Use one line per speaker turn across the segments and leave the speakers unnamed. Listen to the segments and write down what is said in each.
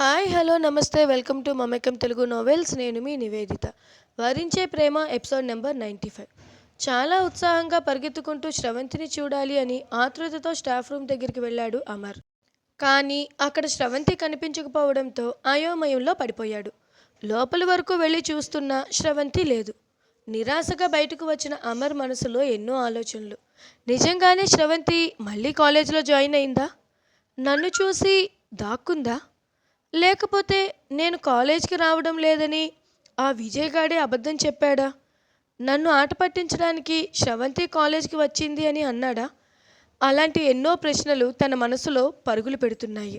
Hi hello నమస్తే welcome to Mamakam Telugu novels. నేను మీ నివేదిత. వరించే ప్రేమ ఎపిసోడ్ నెంబర్ నైంటీ ఫైవ్. చాలా ఉత్సాహంగా పరిగెత్తుకుంటూ స్రవంతిని చూడాలి అని ఆతృతతో స్టాఫ్ రూమ్ దగ్గరికి వెళ్ళాడు అమర్. కానీ అక్కడ స్రవంతి కనిపించకపోవడంతో అయోమయంలో పడిపోయాడు. లోపలి వరకు వెళ్ళి చూస్తున్న స్రవంతి లేదు. నిరాశగా బయటకు వచ్చిన అమర్ మనసులో ఎన్నో ఆలోచనలు. నిజంగానే స్రవంతి మళ్ళీ కాలేజీలో జాయిన్ అయిందా? నన్ను చూసి దాక్కుందా? లేకపోతే నేను కాలేజ్కి రావడం లేదని ఆ విజయ్ గాడే అబద్ధం చెప్పాడా? నన్ను ఆట పట్టించడానికి శ్రవంతి కాలేజ్కి వచ్చింది అని అన్నాడా? అలాంటి ఎన్నో ప్రశ్నలు తన మనసులో పరుగులు పెడుతున్నాయి.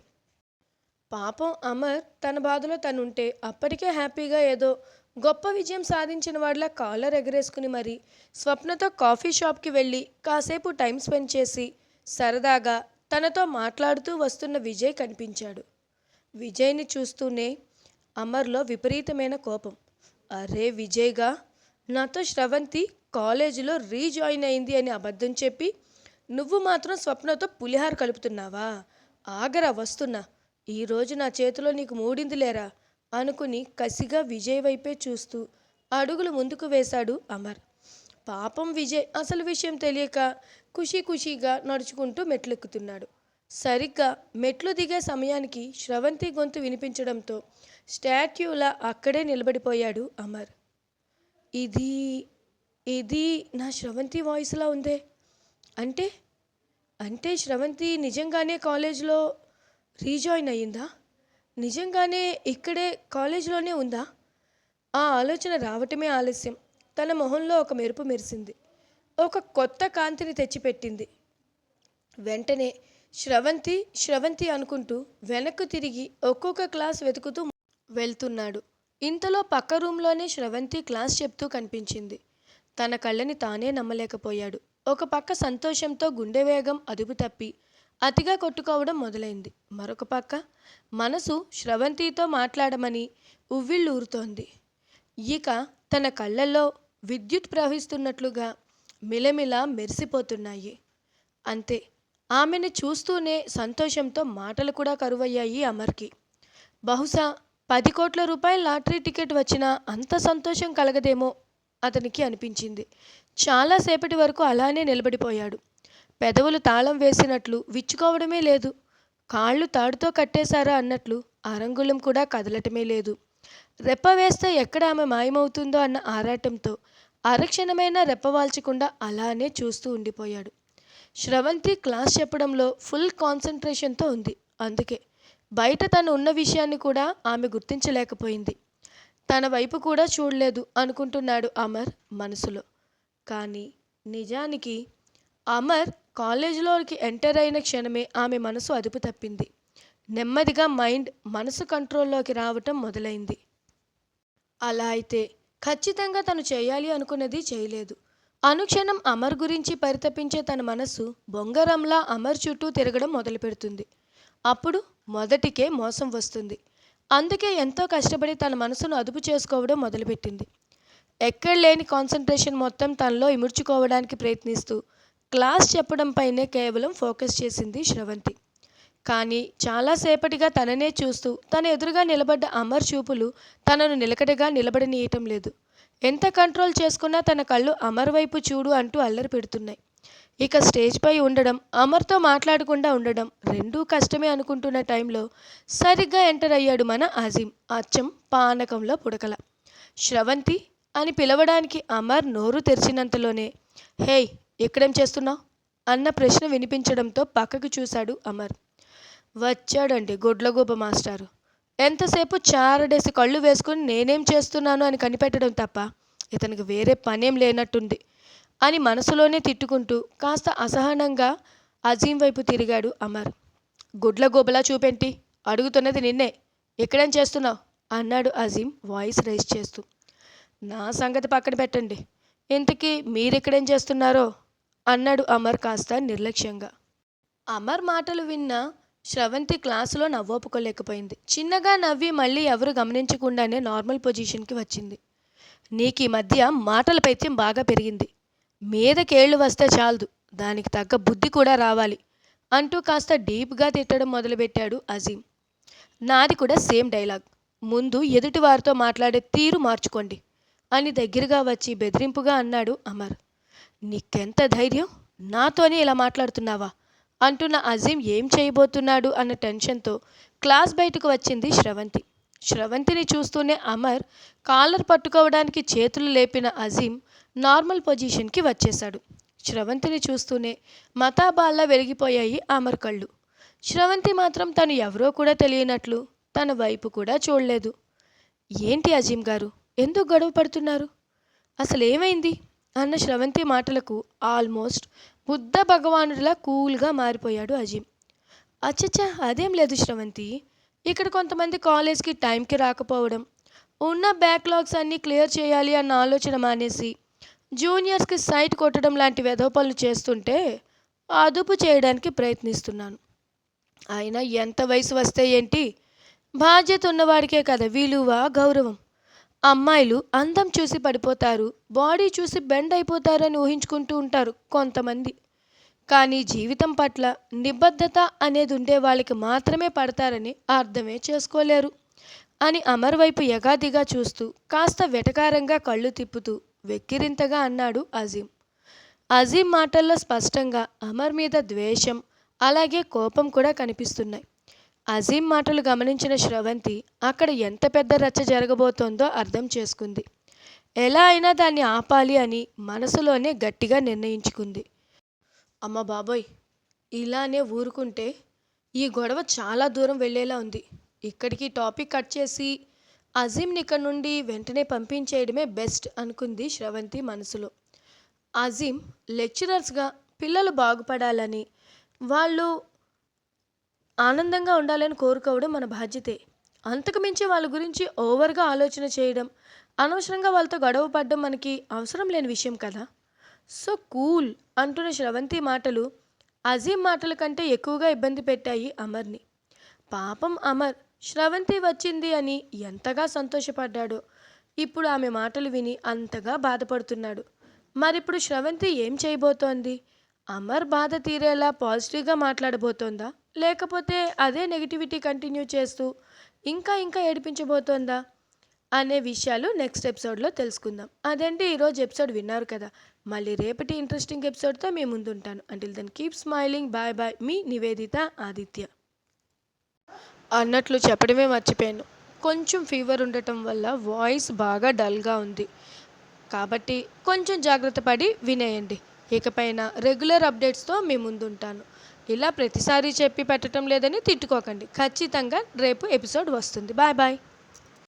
పాపం అమర్ తన బాధలో తనుంటే అప్పటికే హ్యాపీగా ఏదో గొప్ప విజయం సాధించిన వాళ్ళ కాలర్ ఎగరేసుకుని మరి స్వప్నతో కాఫీ షాప్కి వెళ్ళి కాసేపు టైం స్పెండ్ చేసి సరదాగా తనతో మాట్లాడుతూ వస్తున్న విజయ్ కనిపించాడు. విజయ్ని చూస్తూనే అమర్లో విపరీతమైన కోపం. అరే విజయ్గా నాతో శ్రవంతి కాలేజీలో రీజాయిన్ అయింది అని అబద్ధం చెప్పి నువ్వు మాత్రం స్వప్నతో పులిహార కలుపుతున్నావా? ఆగరా వస్తున్నా. ఈరోజు నా చేతిలో నీకు మూడింది లేరా? అనుకుని కసిగా విజయ్ వైపే చూస్తూ అడుగులు ముందుకు వేశాడు అమర్. పాపం విజయ్ అసలు విషయం తెలియక ఖుషీ ఖుషీగా నడుచుకుంటూ మెట్లెక్కుతున్నాడు. సరిగ్గా మెట్లు దిగే సమయానికి స్రవంతి గొంతు వినిపించడంతో స్టాట్యూలా అక్కడే నిలబడిపోయాడు అమర్. ఇది ఇది నా స్రవంతి వాయిస్లా ఉందే? అంటే అంటే స్రవంతి నిజంగానే కాలేజ్లో రీజాయిన్ అయ్యిందా? నిజంగానే ఇక్కడే కాలేజ్లోనే ఉందా? ఆ ఆలోచన రావటమే ఆలస్యం. తన మొహంలో ఒక మెరుపు మెరిసింది. ఒక కొత్త కాంతిని తెచ్చిపెట్టింది. వెంటనే స్రవంతి స్రవంతి అనుకుంటూ వెనక్కు తిరిగి ఒక్కొక్క క్లాస్ వెతుకుతూ వెళ్తున్నాడు. ఇంతలో పక్క రూమ్లోనే స్రవంతి క్లాస్ చెప్తూ కనిపించింది. తన కళ్ళని తానే నమ్మలేకపోయాడు. ఒక పక్క సంతోషంతో గుండె వేగం అదుపు తప్పి అతిగా కొట్టుకోవడం మొదలైంది. మరొక పక్క మనసు స్రవంతితో మాట్లాడమని ఉవ్విళ్ళూరుతోంది. ఇక తన కళ్ళల్లో విద్యుత్ ప్రవహిస్తున్నట్లుగా మిలమిల మెరిసిపోతున్నాయి. అంతే ఆమెను చూస్తూనే సంతోషంతో మాటలు కూడా కరువయ్యాయి అమర్కి. బహుశా పది కోట్ల రూపాయల లాటరీ టికెట్ వచ్చినా అంత సంతోషం కలగదేమో అతనికి అనిపించింది. చాలాసేపటి వరకు అలానే నిలబడిపోయాడు. పెదవులు తాళం వేసినట్లు విచ్చుకోవడమే లేదు. కాళ్ళు తాడుతో కట్టేశారా అన్నట్లు అరంగుళం కూడా కదలటమే లేదు. రెప్ప వేస్తే ఎక్కడ ఆమె మాయమవుతుందో అన్న ఆరాటంతో అరక్షణమైన రెప్పవాల్చకుండా అలానే చూస్తూ ఉండిపోయాడు. శ్రవంతి క్లాస్ చెప్పడంలో ఫుల్ కాన్సన్ట్రేషన్తో ఉంది. అందుకే బయట తను ఉన్న విషయాన్ని కూడా ఆమె గుర్తించలేకపోయింది. తన వైపు కూడా చూడలేదు అనుకుంటున్నాడు అమర్ మనసులో. కానీ నిజానికి అమర్ కాలేజీలోకి ఎంటర్ అయిన క్షణమే ఆమె మనసు అదుపు తప్పింది. నెమ్మదిగా మైండ్ మనసు కంట్రోల్లోకి రావటం మొదలైంది. అలా అయితే ఖచ్చితంగా తను చేయాలి అనుకున్నది చేయలేదు. అనుక్షణం అమర్ గురించి పరితపించే తన మనసు బొంగరంలా అమర్ చుట్టూ తిరగడం మొదలుపెడుతుంది. అప్పుడు మొదటికే మోసం వస్తుంది. అందుకే ఎంతో కష్టపడి తన మనసును అదుపు చేసుకోవడం మొదలుపెట్టింది. ఎక్కడ లేని కాన్సన్ట్రేషన్ మొత్తం తనలో ఇముడ్చుకోవడానికి ప్రయత్నిస్తూ క్లాస్ చెప్పడంపైనే కేవలం ఫోకస్ చేసింది శ్రవంతి. కానీ చాలాసేపటిగా తననే చూస్తూ తన ఎదురుగా నిలబడ్డ అమర్ చూపులు తనను నిలకడగా నిలబడనీయటం లేదు. ఎంత కంట్రోల్ చేసుకున్నా తన కళ్ళు అమర్ వైపు చూడు అంటూ అల్లరి పెడుతున్నాయి. ఇక స్టేజ్పై ఉండడం అమర్తో మాట్లాడకుండా ఉండడం రెండూ కష్టమే అనుకుంటున్న టైంలో సరిగ్గా ఎంటర్ అయ్యాడు మన అజీం అచ్చం పానకంలో పుడకల. శ్రవంతి అని పిలవడానికి అమర్ నోరు తెరిచినంతలోనే హేయ్ ఇక్కడేం చేస్తున్నావు? అన్న ప్రశ్న వినిపించడంతో పక్కకు చూశాడు అమర్. వచ్చాడండి గొడ్లగోప మాస్టారు. ఎంతసేపు చారడేసి కళ్ళు వేసుకుని నేనేం చేస్తున్నాను అని కనిపెట్టడం తప్ప ఇతనికి వేరే పనేం లేనట్టుంది అని మనసులోనే తిట్టుకుంటూ కాస్త అసహనంగా అజీం వైపు తిరిగాడు అమర్. గుడ్ల గోబలా చూపెంటి? అడుగుతున్నది నిన్నే. ఇక్కడేం చేస్తున్నావు? అన్నాడు అజీం వాయిస్ రైజ్ చేస్తూ. నా సంగతి పక్కన పెట్టండి. ఇంతకీ మీరిక్కడేం చేస్తున్నారో? అన్నాడు అమర్ కాస్త నిర్లక్ష్యంగా. అమర్ మాటలు విన్న శ్రవంతి క్లాసులో నవ్వొప్పుకోలేకపోయింది. చిన్నగా నవ్వి మళ్ళీ ఎవరు గమనించకుండానే నార్మల్ పొజిషన్కి వచ్చింది. నీకు ఈ మధ్య మాటల పైత్యం బాగా పెరిగింది. మీదకేళ్ళు వస్తే చాలదు దానికి తగ్గ బుద్ధి కూడా రావాలి అంటూ కాస్త డీప్గా తిట్టడం మొదలుపెట్టాడు అజీం నాది కూడా సేమ్ డైలాగ్ ముందు ఎదుటి వారితో మాట్లాడే తీరు మార్చుకోండి అని దగ్గరగా వచ్చి బెదిరింపుగా అన్నాడు అమర్. నీకెంత ధైర్యం? నాతోనే ఇలా మాట్లాడుతున్నావా? అంటున్న అజీం ఏం చేయబోతున్నాడు అన్న టెన్షన్తో క్లాస్ బయటకు వచ్చింది శ్రవంతి. శ్రవంతిని చూస్తూనే అమర్ కాలర్ పట్టుకోవడానికి చేతులు లేపిన అజీం నార్మల్ పొజిషన్కి వచ్చేశాడు. శ్రవంతిని చూస్తూనే మతాబాల్లా వెలిగిపోయాయి అమర్ కళ్ళు. శ్రవంతి మాత్రం తను ఎవరో కూడా తెలియనట్లు తన వైపు కూడా చూడలేదు. ఏంటి అజీం గారు? ఎందుకు గొడవ పడుతున్నారు? అసలు ఏమైంది అన్న శ్రవంతి మాటలకు ఆల్మోస్ట్ బుద్ధ భగవానుడిలా కూల్గా మారిపోయాడు అజీం అచ్చచ్చా అదేం లేదు శ్రవంతి. ఇక్కడ కొంతమంది కాలేజ్కి టైంకి రాకపోవడం ఉన్న బ్యాక్లాగ్స్ అన్నీ క్లియర్ చేయాలి అన్న ఆలోచన మానేసి జూనియర్స్కి సైట్ కొట్టడం లాంటి వెధో పనులు చేస్తుంటే అదుపు చేయడానికి ప్రయత్నిస్తున్నాను. అయినా ఎంత వయసు వస్తే ఏంటి? బాధ్యత ఉన్నవాడికే కదా విలువ గౌరవం? అమ్మాయిలు అందం చూసి పడిపోతారు బాడీ చూసి బెండ్ అయిపోతారని ఊహించుకుంటూ ఉంటారు కొంతమంది. కానీ జీవితం పట్ల నిబద్ధత అనేది ఉండే వాళ్ళకి మాత్రమే పడతారని అర్థమే చేసుకోలేరు అని అమర్ వైపు యగాదిగా చూస్తూ కాస్త వెటకారంగా కళ్ళు తిప్పుతూ వెక్కిరింతగా అన్నాడు అజీం. అజీం మాటల్లో స్పష్టంగా అమర్ మీద ద్వేషం అలాగే కోపం కూడా కనిపిస్తున్నాయి. అజీం మాటలు గమనించిన శ్రవంతి అక్కడ ఎంత పెద్ద రచ్చ జరగబోతోందో అర్థం చేసుకుంది. ఎలా అయినా దాన్ని ఆపాలి అని మనసులోనే గట్టిగా నిర్ణయించుకుంది. అమ్మ బాబోయ్ ఇలానే ఊరుకుంటే ఈ గొడవ చాలా దూరం వెళ్ళేలా ఉంది. ఇక్కడికి టాపిక్ కట్ చేసి అజీంని ఇక్కడ నుండి వెంటనే పంపించేయడమే బెస్ట్ అనుకుంది శ్రవంతి మనసులో. అజీం లెక్చరర్స్గా పిల్లలు బాగుపడాలని వాళ్ళు ఆనందంగా ఉండాలని కోరుకోవడం మన బాధ్యతే. అంతకు మించి వాళ్ళ గురించి ఓవర్గా ఆలోచన చేయడం అనవసరంగా వాళ్ళతో గొడవ పడడం మనకి అవసరం లేని విషయం కదా. సో కూల్ అంటున్న శ్రవంతి మాటలు అజీం మాటల కంటే ఎక్కువగా ఇబ్బంది పెట్టాయి అమర్ని. పాపం అమర్ శ్రవంతి వచ్చింది అని ఎంతగా సంతోషపడ్డాడో ఇప్పుడు ఆమె మాటలు విని అంతగా బాధపడుతున్నాడు. మరిప్పుడు శ్రవంతి ఏం చేయబోతోంది? అమర్ బాధ తీరేలా పాజిటివ్గా మాట్లాడబోతోందా? లేకపోతే అదే నెగిటివిటీ కంటిన్యూ చేస్తూ ఇంకా ఇంకా ఏడిపించబోతోందా? అనే విషయాలు నెక్స్ట్ ఎపిసోడ్లో తెలుసుకుందాం. అదండి ఈరోజు ఎపిసోడ్ విన్నారు కదా. మళ్ళీ రేపటి ఇంట్రెస్టింగ్ ఎపిసోడ్తో మీ ముందుంటాను. Until then keep smiling bye bye మీ నివేదిత ఆదిత్య. అన్నట్లు చెప్పడమే మర్చిపోయాను. కొంచెం ఫీవర్ ఉండటం వల్ల వాయిస్ బాగా డల్గా ఉంది. కాబట్టి కొంచెం జాగ్రత్త పడి వినేయండి. ఇకపైన రెగ్యులర్ అప్డేట్స్తో మీ ముందుంటాను. ఇలా ప్రతిసారి చెప్పి పెట్టడం లేదని తిట్టుకోకండి. ఖచ్చితంగా రేపు ఎపిసోడ్ వస్తుంది. Bye bye.